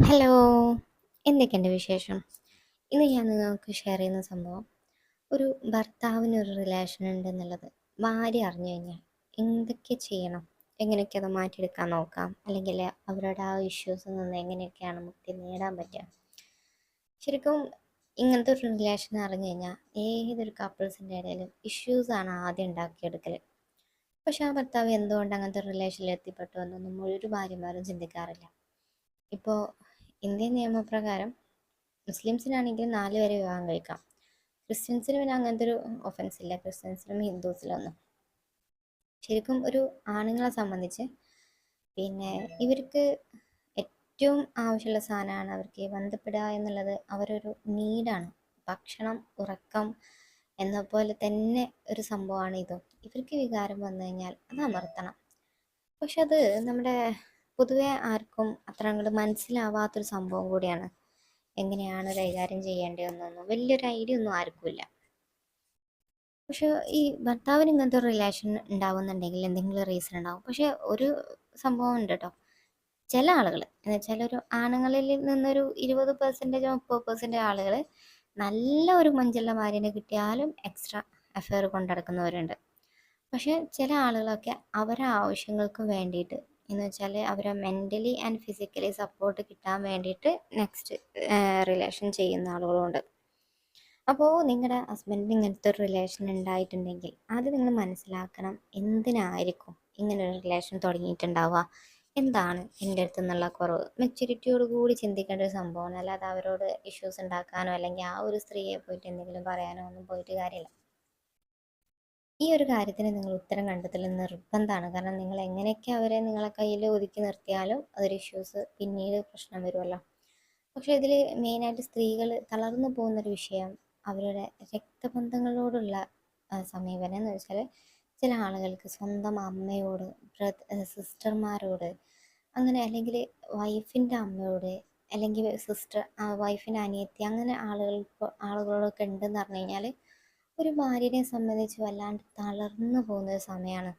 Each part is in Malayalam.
ഹലോ എന്തൊക്കെയുണ്ട് വിശേഷം? ഇന്ന് ഞാൻ നിങ്ങൾക്ക് ഷെയർ ചെയ്യുന്ന സംഭവം ഒരു ഭർത്താവിന് ഒരു റിലേഷൻ ഉണ്ടെന്നുള്ളത് ഭാര്യ അറിഞ്ഞു കഴിഞ്ഞാൽ എന്തൊക്കെ ചെയ്യണം? എങ്ങനെയൊക്കെ അത് മാറ്റിയെടുക്കാൻ നോക്കാം? അല്ലെങ്കിൽ അവരുടെ ആ ഇഷ്യൂസിൽ നിന്ന് എങ്ങനെയൊക്കെയാണ് മുക്തി നേടാൻ പറ്റുക? ശരിക്കും ഇങ്ങനത്തെ ഒരു റിലേഷൻ അറിഞ്ഞു കഴിഞ്ഞാൽ ഏതൊരു കപ്പിൾസിന്റെ ഇടയിലും ഇഷ്യൂസാണ് ആദ്യം ഉണ്ടാക്കിയെടുക്കൽ പക്ഷെ ആ ഭർത്താവ് എന്തുകൊണ്ട് അങ്ങനത്തെ റിലേഷനിൽ എത്തിപ്പെട്ടു എന്നൊന്നും ഒരു ഭാര്യമാരും ചിന്തിക്കാറില്ല. ഇപ്പോൾ ഇന്ത്യൻ നിയമപ്രകാരം മുസ്ലിംസിനാണെങ്കിൽ നാല് വരെ വിവാഹം കഴിക്കാം. ക്രിസ്ത്യൻസിന് പിന്നെ അങ്ങനത്തെ ഒരു ഒഫൻസ് ഇല്ല. ക്രിസ്ത്യൻസിലും ഹിന്ദുസിലൊന്നും ശരിക്കും ഒരു ആണുങ്ങളെ സംബന്ധിച്ച് പിന്നെ ഇവർക്ക് ഏറ്റവും ആവശ്യമുള്ള സാധനമാണ് അവർക്ക് ബന്ധപ്പെടുക എന്നുള്ളത്. അവരൊരു നീഡാണ്. ഭക്ഷണം ഉറക്കം എന്ന പോലെ തന്നെ ഒരു സംഭവമാണ് ഇതും. ഇവർക്ക് വികാരം വന്നു കഴിഞ്ഞാൽ അത് അമർത്തണം. പക്ഷെ അത് നമ്മുടെ പൊതുവെ ആർക്കും അത്ര അങ്ങോട്ട് മനസ്സിലാവാത്തൊരു സംഭവം കൂടിയാണ്. എങ്ങനെയാണ് കൈകാര്യം ചെയ്യേണ്ടതെന്നൊന്നും വലിയൊരു ഐഡിയ ഒന്നും ആർക്കുമില്ല. പക്ഷെ ഈ ഭർത്താവിന് ഇങ്ങനത്തെ ഒരു റിലേഷൻ ഉണ്ടാവുന്നുണ്ടെങ്കിൽ എന്തെങ്കിലും റീസൺ ഉണ്ടാവും. പക്ഷെ ഒരു സംഭവം ഉണ്ട് കേട്ടോ ചില ആളുകൾ എന്ന് വെച്ചാൽ ഒരു ആണുങ്ങളിൽ നിന്നൊരു ഇരുപത് പെർസെന്റേജ് മുപ്പത് പെർസെന്റേജ് ആളുകൾ നല്ല ഒരു മഞ്ചുള്ള ഭാര്യനെ കിട്ടിയാലും എക്സ്ട്രാ അഫെയർ കൊണ്ടടക്കുന്നവരുണ്ട്. പക്ഷെ ചില ആളുകളൊക്കെ അവരെ ആവശ്യങ്ങൾക്കും വേണ്ടിയിട്ട് എന്ന് വെച്ചാൽ അവരെ മെന്റലി ആൻഡ് ഫിസിക്കലി സപ്പോർട്ട് കിട്ടാൻ വേണ്ടിയിട്ട് നെക്സ്റ്റ് റിലേഷൻ ചെയ്യുന്ന ആളുകളുണ്ട്. അപ്പോൾ നിങ്ങളുടെ ഹസ്ബൻഡിന് ഇങ്ങനത്തെ ഒരു റിലേഷൻ ഉണ്ടായിട്ടുണ്ടെങ്കിൽ അത് നിങ്ങൾ മനസ്സിലാക്കണം എന്തിനായിരിക്കും ഇങ്ങനെ ഒരു റിലേഷൻ തുടങ്ങിയിട്ടുണ്ടാവുക. എന്താണ് എന്റെ അടുത്ത് നിന്നുള്ള കുറവ്? മെച്യൂരിറ്റിയോട് കൂടി ചിന്തിക്കേണ്ട ഒരു സംഭവമാണ് അല്ലാതെ അവരോട് ഇഷ്യൂസ് ഉണ്ടാക്കാനോ അല്ലെങ്കിൽ ആ ഒരു സ്ത്രീയെ പോയിട്ട് എന്തെങ്കിലും പറയാനോ ഒന്നും പോയിട്ട് കാര്യമില്ല. ഈ ഒരു കാര്യത്തിന് നിങ്ങൾ ഉത്തരം കണ്ടെത്തൽ നിർബന്ധമാണ് കാരണം നിങ്ങൾ എങ്ങനെയൊക്കെ അവരെ നിങ്ങളെ കയ്യിൽ ഒതുക്കി നിർത്തിയാലും അതൊരു ഇഷ്യൂസ് പിന്നീട് പ്രശ്നം വരുമല്ലോ പക്ഷേ ഇതിൽ മെയിനായിട്ട് സ്ത്രീകൾ തളർന്നു പോകുന്നൊരു വിഷയം അവരുടെ രക്തബന്ധങ്ങളോടുള്ള സമീപനം എന്ന് വെച്ചാൽ ചില ആളുകൾക്ക് സ്വന്തം അമ്മയോട് സിസ്റ്റർമാരോട് അങ്ങനെ അല്ലെങ്കിൽ വൈഫിന്റെ അമ്മയോട് അല്ലെങ്കിൽ സിസ്റ്റർ വൈഫിന്റെ അനിയത്തി അങ്ങനെ ആളുകൾ ആളുകളൊക്കെ ഉണ്ടെന്ന് പറഞ്ഞു കഴിഞ്ഞാൽ ഒരു ഭാര്യനെ സംബന്ധിച്ച് വല്ലാണ്ട് തളർന്നു പോകുന്ന ഒരു സമയമാണ്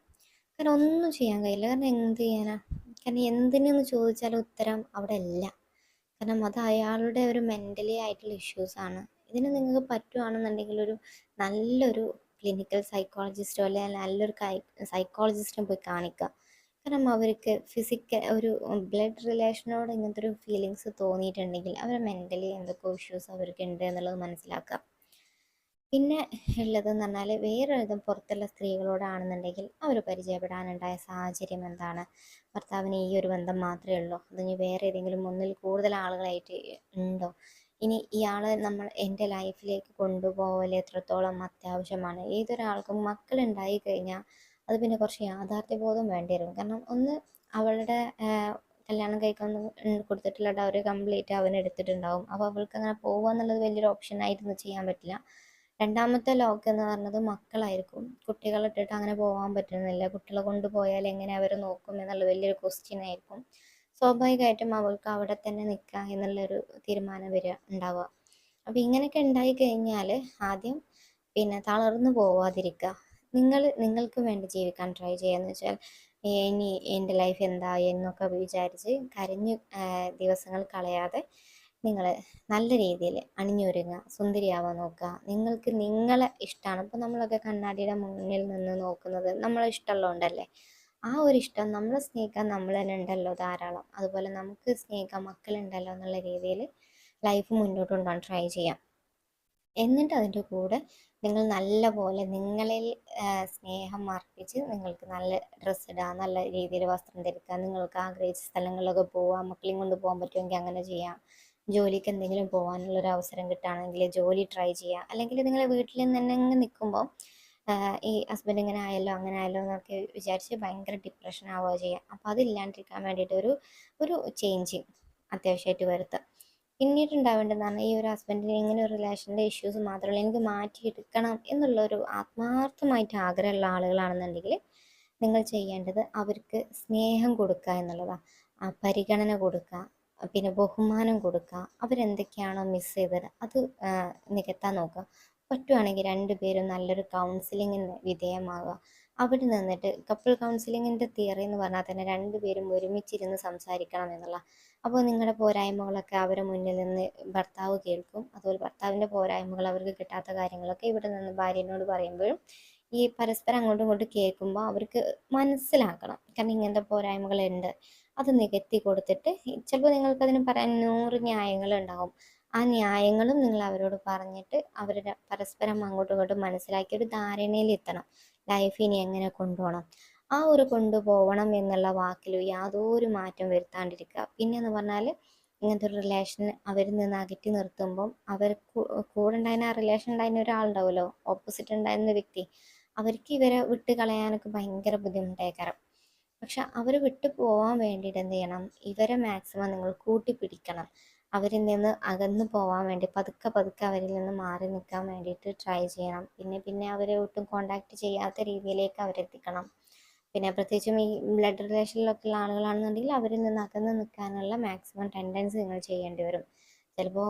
കാരണം ഒന്നും ചെയ്യാൻ കഴിയില്ല. കാരണം എന്ത് ചെയ്യാനാ? കാരണം എന്തിനെന്ന് ചോദിച്ചാൽ ഉത്തരം അവിടെ ഇല്ല. കാരണം അത് അയാളുടെ ഒരു മെന്റലി ആയിട്ടുള്ള ഇഷ്യൂസാണ് ഇതിന് നിങ്ങൾക്ക് പറ്റുവാണെന്നുണ്ടെങ്കിൽ ഒരു നല്ലൊരു ക്ലിനിക്കൽ സൈക്കോളജിസ്റ്റോ അല്ലെങ്കിൽ നല്ലൊരു സൈക്കോളജിസ്റ്റിനെ പോയി കാണിക്കുക. കാരണം അവർക്ക് ഫിസിക്കൽ ഒരു ബ്ലഡ് റിലേഷനോട് ഇങ്ങനത്തെ ഒരു ഫീലിങ്സ് തോന്നിയിട്ടുണ്ടെങ്കിൽ അവരെ മെന്റലി എന്തൊക്കെ ഇഷ്യൂസ് അവർക്ക് ഉണ്ട് എന്നുള്ളത് മനസ്സിലാക്കുക. പിന്നെ ഉള്ളതെന്ന് പറഞ്ഞാൽ വേറൊരു പുറത്തുള്ള സ്ത്രീകളോടാണെന്നുണ്ടെങ്കിൽ അവർ പരിചയപ്പെടാനുണ്ടായ സാഹചര്യം എന്താണ്? ഭർത്താവിന് ഈ ഒരു ബന്ധം മാത്രമേ ഉള്ളൂ. അതിന് വേറെ ഏതെങ്കിലും ഒന്നിൽ കൂടുതൽ ആളുകളായിട്ട് ഉണ്ടോ? ഇനി ഇയാൾ നമ്മൾ എന്റെ ലൈഫിലേക്ക് കൊണ്ടുപോകൽ എത്രത്തോളം അത്യാവശ്യമാണ്? ഏതൊരാൾക്കും മക്കളുണ്ടായി കഴിഞ്ഞാൽ അത് പിന്നെ കുറച്ച് യാഥാർത്ഥ്യബോധം വേണ്ടി വരും. കാരണം ഒന്ന് അവളുടെ കല്യാണം കഴിക്കാൻ കൊടുത്തിട്ടുള്ള ഡൗറി കംപ്ലീറ്റ് അവൻ എടുത്തിട്ടുണ്ടാവും. അപ്പോൾ അവൾക്ക് അങ്ങനെ പോകുക എന്നുള്ളത് വലിയൊരു ഓപ്ഷൻ ആയിരുന്നു ചെയ്യാൻ പറ്റില്ല. രണ്ടാമത്തെ ലോക്ക് എന്ന് പറഞ്ഞത് മക്കളായിരിക്കും. കുട്ടികളെ ഇട്ടിട്ട് അങ്ങനെ പോകാൻ പറ്റുന്നില്ല. കുട്ടികളെ കൊണ്ടുപോയാൽ എങ്ങനെ അവർ നോക്കും എന്നുള്ള വലിയൊരു ക്വസ്റ്റ്യൻ ആയിരിക്കും. സ്വാഭാവികമായിട്ടും അവൾക്ക് അവിടെ തന്നെ നിൽക്കുക എന്നുള്ളൊരു തീരുമാനം വരിക ഉണ്ടാവുക. അപ്പോൾ ഇങ്ങനെയൊക്കെ ഉണ്ടായി കഴിഞ്ഞാൽ ആദ്യം പിന്നെ തളർന്നു പോവാതിരിക്കുക. നിങ്ങൾ നിങ്ങൾക്ക് വേണ്ടി ജീവിക്കാൻ ട്രൈ ചെയ്യാന്ന് വെച്ചാൽ ഇനി എന്റെ ലൈഫ് എന്താ എന്നൊക്കെ വിചാരിച്ച് കരഞ്ഞ് ദിവസങ്ങൾ കളയാതെ നിങ്ങൾ നല്ല രീതിയിൽ അണിഞ്ഞൊരുങ്ങുക സുന്ദരിയാവാൻ നോക്കുക. നിങ്ങൾക്ക് നിങ്ങളെ ഇഷ്ടമാണ് ഇപ്പോൾ നമ്മളൊക്കെ കണ്ണാടിയുടെ മുന്നിൽ നിന്ന് നോക്കുന്നത് നമ്മളെ ഇഷ്ടമുള്ളതുകൊണ്ടല്ലേ ആ ഒരു ഇഷ്ടം നമ്മളെ സ്നേഹിക്കാൻ നമ്മൾ തന്നെ ഉണ്ടല്ലോ ധാരാളം. അതുപോലെ നമുക്ക് സ്നേഹിക്കാൻ മക്കളുണ്ടല്ലോ എന്നുള്ള രീതിയിൽ ലൈഫ് മുന്നോട്ട് കൊണ്ടുപോകാൻ ട്രൈ ചെയ്യാം. എന്നിട്ട് അതിന്റെ കൂടെ നിങ്ങൾ നല്ല പോലെ നിങ്ങളിൽ സ്നേഹം അർപ്പിച്ച് നിങ്ങൾക്ക് നല്ല ഡ്രസ്സ് ഇടാം നല്ല രീതിയിൽ വസ്ത്രം ധരിക്കാം നിങ്ങൾക്ക് ആഗ്രഹിച്ച സ്ഥലങ്ങളിലൊക്കെ പോവാം മക്കളെയും കൊണ്ട് പോകാൻ പറ്റുമെങ്കിൽ അങ്ങനെ ചെയ്യാം. ജോലിക്ക് എന്തെങ്കിലും പോകാനുള്ള ഒരു അവസരം കിട്ടുകയാണെങ്കിൽ ജോലി ട്രൈ ചെയ്യുക അല്ലെങ്കിൽ നിങ്ങൾ വീട്ടിൽ തന്നെ നിൽക്കുമ്പോൾ ഈ ഹസ്ബൻഡ് ഇങ്ങനെ ആയല്ലോ അങ്ങനെ ആയല്ലോ എന്നൊക്കെ വിചാരിച്ച് ഭയങ്കര ഡിപ്രഷൻ ആവുക ചെയ്യുക അപ്പോൾ അതില്ലാണ്ടിരിക്കാൻ വേണ്ടിയിട്ട് ഒരു ഒരു ചേഞ്ച് അത്യാവശ്യമായിട്ട് വരുത്തുക പിന്നീട് ഉണ്ടാവേണ്ടതെന്ന് പറഞ്ഞാൽ ഈ ഒരു ഹസ്ബൻഡിന് ഇങ്ങനെ ഒരു റിലേഷന്റെ ഇഷ്യൂസ് മാത്രമല്ല എനിക്ക് മാറ്റിയെടുക്കണം എന്നുള്ള ഒരു ആത്മാർത്ഥമായിട്ട് ആഗ്രഹമുള്ള ആളുകളാണെന്നുണ്ടെങ്കിൽ നിങ്ങൾ ചെയ്യേണ്ടത് അവർക്ക് സ്നേഹം കൊടുക്കുക എന്നുള്ളതാണ് പരിഗണന കൊടുക്കുക. പിന്നെ ബഹുമാനം കൊടുക്കുക അവരെന്തൊക്കെയാണോ മിസ് ചെയ്തത് അത് നികത്താൻ നോക്കുക പറ്റുവാണെങ്കിൽ രണ്ടുപേരും നല്ലൊരു കൗൺസിലിങ്ങിന് വിധേയമാകുക അവിടെ നിന്നിട്ട് കപ്പിൾ കൗൺസിലിങ്ങിന്റെ തിയറി എന്ന് പറഞ്ഞാൽ തന്നെ രണ്ടുപേരും ഒരുമിച്ചിരുന്ന് സംസാരിക്കണം എന്നുള്ള. അപ്പോൾ നിങ്ങളുടെ പോരായ്മകളൊക്കെ അവരെ മുന്നിൽ നിന്ന് ഭർത്താവ് കേൾക്കും. അതുപോലെ ഭർത്താവിന്റെ പോരായ്മകൾ അവർക്ക് കിട്ടാത്ത കാര്യങ്ങളൊക്കെ ഇവിടെ നിന്ന് ഭാര്യനോട് പറയുമ്പോഴും ഈ പരസ്പരം അങ്ങോട്ടും ഇങ്ങോട്ടും കേൾക്കുമ്പോൾ അവർക്ക് മനസ്സിലാക്കണം. കാരണം ഇങ്ങനത്തെ പോരായ്മകളുണ്ട് അത് നികത്തി കൊടുത്തിട്ട് ചിലപ്പോൾ നിങ്ങൾക്കതിന് പറയാൻ നൂറ് ന്യായങ്ങളുണ്ടാവും. ആ ന്യായങ്ങളും നിങ്ങൾ അവരോട് പറഞ്ഞിട്ട് അവരുടെ പരസ്പരം അങ്ങോട്ടും ഇങ്ങോട്ടും മനസ്സിലാക്കി ഒരു ധാരണയിൽ എത്തണം. ലൈഫ് ഇനി എങ്ങനെ കൊണ്ടുപോകണം ആ ഒരു കൊണ്ടുപോകണം എന്നുള്ള വാക്കിൽ യാതൊരു മാറ്റം വരുത്താണ്ടിരിക്കുക. പിന്നെ എന്ന് പറഞ്ഞാൽ ഇങ്ങനത്തെ ഒരു റിലേഷൻ അവരിൽ നിന്ന് അകറ്റി നിർത്തുമ്പം അവർ കൂടെ ഉണ്ടായിരുന്ന ആ റിലേഷൻ ഉണ്ടായിരുന്ന ഒരാളുണ്ടാവുമല്ലോ? ഓപ്പോസിറ്റ് ഉണ്ടായിരുന്ന വ്യക്തി. അവർക്ക് ഇവരെ വിട്ട് കളയാനൊക്കെ ഭയങ്കര ബുദ്ധിമുട്ടേക്കാരം. പക്ഷെ അവർ വിട്ടു പോകാൻ വേണ്ടിയിട്ട് എന്ത് ചെയ്യണം? ഇവരെ മാക്സിമം നിങ്ങൾ കൂട്ടിപ്പിടിക്കണം. അവരിൽ നിന്ന് അകന്നു പോകാൻ വേണ്ടി പതുക്കെ പതുക്കെ അവരിൽ നിന്ന് മാറി നിൽക്കാൻ വേണ്ടിയിട്ട് ട്രൈ ചെയ്യണം. പിന്നെ പിന്നെ അവരെ ഒട്ടും കോണ്ടാക്ട് ചെയ്യാത്ത രീതിയിലേക്ക് അവരെത്തിക്കണം. പിന്നെ പ്രത്യേകിച്ചും ഈ ബ്ലഡ് റിലേഷനിലൊക്കെ ഉള്ള ആളുകളാണെന്നുണ്ടെങ്കിൽ അവരിൽ നിന്ന് അകന്ന് നിൽക്കാനുള്ള മാക്സിമം ടെൻഡൻസി നിങ്ങൾ ചെയ്യേണ്ടി വരും. ചിലപ്പോൾ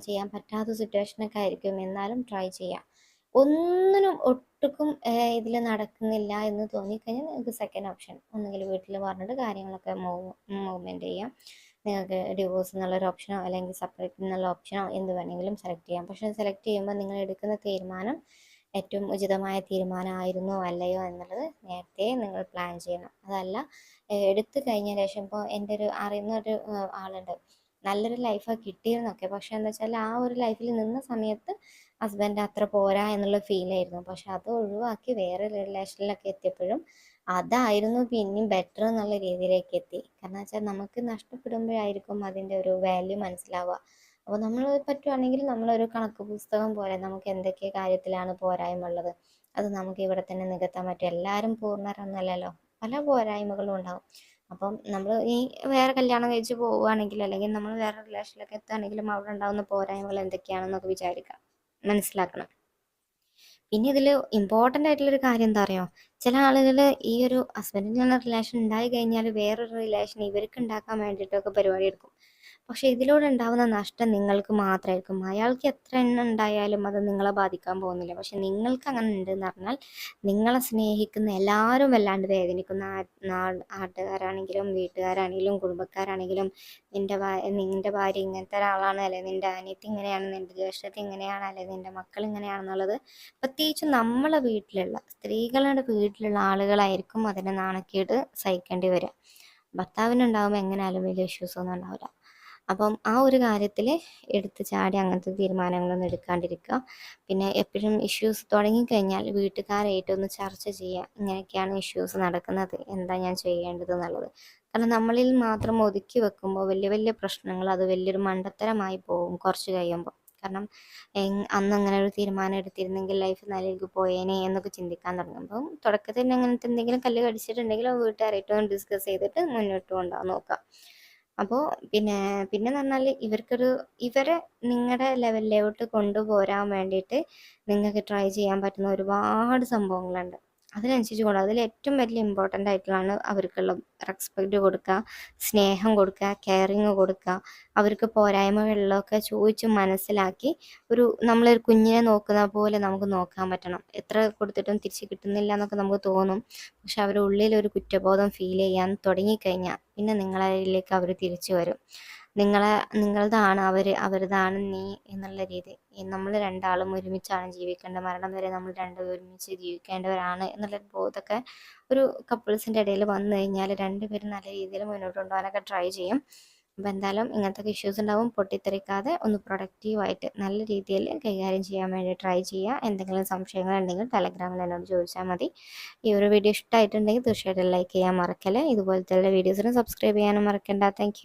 ചെയ്യാൻ പറ്റാത്ത സിറ്റുവേഷനൊക്കെ ആയിരിക്കും. എന്നാലും ട്രൈ ചെയ്യാം. ഒന്നിനും ഒട്ടുക്കും ഇതിൽ നടക്കുന്നില്ല എന്ന് തോന്നിക്കഴിഞ്ഞാൽ നിങ്ങൾക്ക് സെക്കൻഡ് ഓപ്ഷൻ ഒന്നുകിൽ വീട്ടിൽ പറഞ്ഞിട്ട് കാര്യങ്ങളൊക്കെ മൂവ് മൂവ്മെന്റ് ചെയ്യാം. നിങ്ങൾക്ക് ഡിവോഴ്സ് എന്നുള്ളൊരു ഓപ്ഷനോ അല്ലെങ്കിൽ സെപ്പറേറ്റ് എന്നുള്ള ഓപ്ഷനോ എന്ത് വേണമെങ്കിലും സെലക്ട് ചെയ്യാം. പക്ഷെ സെലക്ട് ചെയ്യുമ്പോൾ നിങ്ങൾ എടുക്കുന്ന തീരുമാനം ഏറ്റവും ഉചിതമായ തീരുമാനമായിരുന്നോ അല്ലയോ എന്നുള്ളത് നേരത്തെ നിങ്ങൾ പ്ലാൻ ചെയ്യണം. അതല്ല എടുത്തു കഴിഞ്ഞ ശേഷം ഇപ്പോൾ എന്റെ ഒരു അറിയുന്ന ഒരു ആളുണ്ട്. നല്ലൊരു ലൈഫ് കിട്ടിയിരുന്നൊക്കെ പക്ഷെ എന്താ വെച്ചാൽ ആ ഒരു ലൈഫിൽ നിന്ന സമയത്ത് ഹസ്ബൻഡ് അത്ര പോരാ എന്നുള്ള ഫീൽ ആയിരുന്നു. പക്ഷെ അത് ഒഴിവാക്കി വേറെ റിലേഷനിലൊക്കെ എത്തിയപ്പോഴും അതായിരുന്നു പിന്നെയും ബെറ്റർ എന്നുള്ള രീതിയിലേക്ക് എത്തി. കാരണം വെച്ചാൽ നമുക്ക് നഷ്ടപ്പെടുമ്പോഴായിരിക്കും അതിന്റെ ഒരു വാല്യൂ മനസ്സിലാവുക. അപ്പോൾ നമ്മൾ പറ്റുവാണെങ്കിൽ നമ്മളൊരു കണക്ക് പുസ്തകം പോലെ നമുക്ക് എന്തൊക്കെ കാര്യത്തിലാണ് പോരായ്മ ഉള്ളത് അത് നമുക്ക് ഇവിടെ തന്നെ നികത്താൻ പറ്റും. എല്ലാവരും പൂർണരൊന്നുമല്ലല്ലോ. പല പോരായ്മകളും ഉണ്ടാവും. അപ്പം നമ്മൾ ഈ വേറെ കല്യാണം കഴിച്ച് പോവുകയാണെങ്കിൽ അല്ലെങ്കിൽ നമ്മൾ വേറെ റിലേഷനിലൊക്കെ എത്തുകയാണെങ്കിലും അവിടെ ഉണ്ടാകുന്ന പോരായ്മകൾ എന്തൊക്കെയാണെന്നൊക്കെ വിചാരിക്കാം മനസ്സിലാക്കണം. പിന്നെ ഇതിൽ ഇമ്പോർട്ടന്റ് ആയിട്ടുള്ളൊരു കാര്യം എന്താ പറയുക ചില ആളുകൾ ഈ ഒരു ഹസ്ബൻഡിനുള്ള റിലേഷൻ ഉണ്ടായി കഴിഞ്ഞാൽ വേറൊരു റിലേഷൻ ഇവർക്ക് ഉണ്ടാക്കാൻ വേണ്ടിയിട്ടൊക്കെ പരിപാടി എടുക്കും. പക്ഷെ ഇതിലൂടെ ഉണ്ടാവുന്ന നഷ്ടം നിങ്ങൾക്ക് മാത്രമായിരിക്കും. അയാൾക്ക് എത്ര എണ്ണം ഉണ്ടായാലും അത് നിങ്ങളെ ബാധിക്കാൻ പോകുന്നില്ല. പക്ഷെ നിങ്ങൾക്ക് അങ്ങനെ ഉണ്ടെന്ന് പറഞ്ഞാൽ നിങ്ങളെ സ്നേഹിക്കുന്ന എല്ലാവരും വല്ലാണ്ട് വേദനിക്കുന്ന നാട്ടുകാരാണെങ്കിലും വീട്ടുകാരാണെങ്കിലും കുടുംബക്കാരാണെങ്കിലും നിന്റെ നിന്റെ ഭാര്യ ഇങ്ങനത്തെ ഒരാളാണ് അല്ലെ? നിന്റെ അനിയത്തി ഇങ്ങനെയാണ് നിന്റെ ജ്യേഷ്ഠത്തി ഇങ്ങനെയാണ് അല്ലെ? നിന്റെ മക്കൾ ഇങ്ങനെയാണെന്നുള്ളത് പ്രത്യേകിച്ച് നമ്മളെ വീട്ടിലുള്ള സ്ത്രീകളുടെ വീട്ടിലുള്ള ആളുകളായിരിക്കും അതിനെ നാണക്കേട് സഹിക്കേണ്ടി വരിക. ഭർത്താവിനുണ്ടാകുമ്പോൾ എങ്ങനെയാലും വലിയ ഇഷ്യൂസ് ഒന്നും ഉണ്ടാവില്ല. അപ്പം ആ ഒരു കാര്യത്തിൽ എടുത്ത് ചാടി അങ്ങനത്തെ തീരുമാനങ്ങളൊന്നും എടുക്കാണ്ടിരിക്കുക. പിന്നെ എപ്പോഴും ഇഷ്യൂസ് തുടങ്ങിക്കഴിഞ്ഞാൽ വീട്ടുകാരായിട്ട് ഒന്ന് ചർച്ച ചെയ്യുക. ഇങ്ങനെയൊക്കെയാണ് ഇഷ്യൂസ് നടക്കുന്നത്. എന്താ ഞാൻ ചെയ്യേണ്ടത് എന്നുള്ളത്. കാരണം നമ്മളിൽ മാത്രം ഒതുക്കി വെക്കുമ്പോൾ വലിയ വലിയ പ്രശ്നങ്ങൾ അത് വലിയൊരു മണ്ടത്തരമായി പോകും കുറച്ച് കഴിയുമ്പോൾ. കാരണം അന്ന് അങ്ങനെ ഒരു തീരുമാനം എടുത്തിരുന്നെങ്കിൽ ലൈഫ് നല്ലതിലേക്ക് പോയേനെ എന്നൊക്കെ ചിന്തിക്കാൻ തുടങ്ങുമ്പോൾ തുടക്കത്തിൽ അങ്ങനത്തെ എന്തെങ്കിലും കല്ല് കടിച്ചിട്ടുണ്ടെങ്കിൽ വീട്ടുകാരായിട്ടൊന്ന് ഡിസ്കസ് ചെയ്തിട്ട് മുന്നോട്ട് കൊണ്ടുപോകാൻ നോക്കാം അപ്പോൾ പിന്നെ പിന്നെ പറഞ്ഞാൽ ഇവർക്കൊരു ഇവരെ നിങ്ങളുടെ ലെവലിലോട്ട് കൊണ്ടുപോരാൻ വേണ്ടിയിട്ട് നിങ്ങൾക്ക് ട്രൈ ചെയ്യാൻ പറ്റുന്ന ഒരുപാട് സംഭവങ്ങളുണ്ട്. അതിനനുസരിച്ച് കൊണ്ട് അതിൽ ഏറ്റവും വലിയ ഇമ്പോർട്ടന്റ് ആയിട്ടുള്ളതാണ് അവർക്കുള്ള റെസ്പെക്റ്റ് കൊടുക്കുക സ്നേഹം കൊടുക്കുക കെയറിങ് കൊടുക്കുക. അവർക്ക് പോരായ്മകളിലൊക്കെ ചോദിച്ച് മനസ്സിലാക്കി ഒരു നമ്മളൊരു കുഞ്ഞിനെ നോക്കുന്ന പോലെ നമുക്ക് നോക്കാൻ പറ്റണം. എത്ര കൊടുത്തിട്ടും തിരിച്ച് കിട്ടുന്നില്ല എന്നൊക്കെ നമുക്ക് തോന്നും. പക്ഷെ അവരുടെ ഉള്ളിൽ ഒരു കുറ്റബോധം ഫീൽ ചെയ്യാൻ തുടങ്ങിക്കഴിഞ്ഞാൽ പിന്നെ നിങ്ങളിലേക്ക് അവർ തിരിച്ചു വരും. നിങ്ങളെ നിങ്ങളതാണ് അവർ അവരതാണ് നീ എന്നുള്ള രീതി. നമ്മൾ രണ്ടാളും ഒരുമിച്ചാണ് ജീവിക്കേണ്ടത്. മരണം വരെ നമ്മൾ രണ്ടും ഒരുമിച്ച് ജീവിക്കേണ്ടവരാണ് എന്നുള്ള ബോധമൊക്കെ ഒരു കപ്പിൾസിന്റെ ഇടയിൽ വന്നു കഴിഞ്ഞാൽ രണ്ടുപേരും നല്ല രീതിയിൽ മുന്നോട്ട് കൊണ്ടുപോകാനൊക്കെ ട്രൈ ചെയ്യും. അപ്പോൾ എന്തായാലും ഇങ്ങനത്തെ ഇഷ്യൂസ് ഉണ്ടാവും. പൊട്ടിത്തെറിക്കാതെ ഒന്ന് പ്രൊഡക്റ്റീവായിട്ട് നല്ല രീതിയിൽ കൈകാര്യം ചെയ്യാൻ വേണ്ടി ട്രൈ ചെയ്യുക. എന്തെങ്കിലും സംശയങ്ങൾ ഉണ്ടെങ്കിൽ ടെലഗ്രാമിൽ എന്നോട് ചോദിച്ചാൽ മതി. ഈ ഒരു വീഡിയോ ഇഷ്ടമായിട്ടുണ്ടെങ്കിൽ തീർച്ചയായിട്ടും ലൈക്ക് ചെയ്യാൻ മറക്കല്ലേ. ഇതുപോലത്തെ വീഡിയോസിന് സബ്സ്ക്രൈബ് ചെയ്യാനും മറക്കണ്ട. താങ്ക്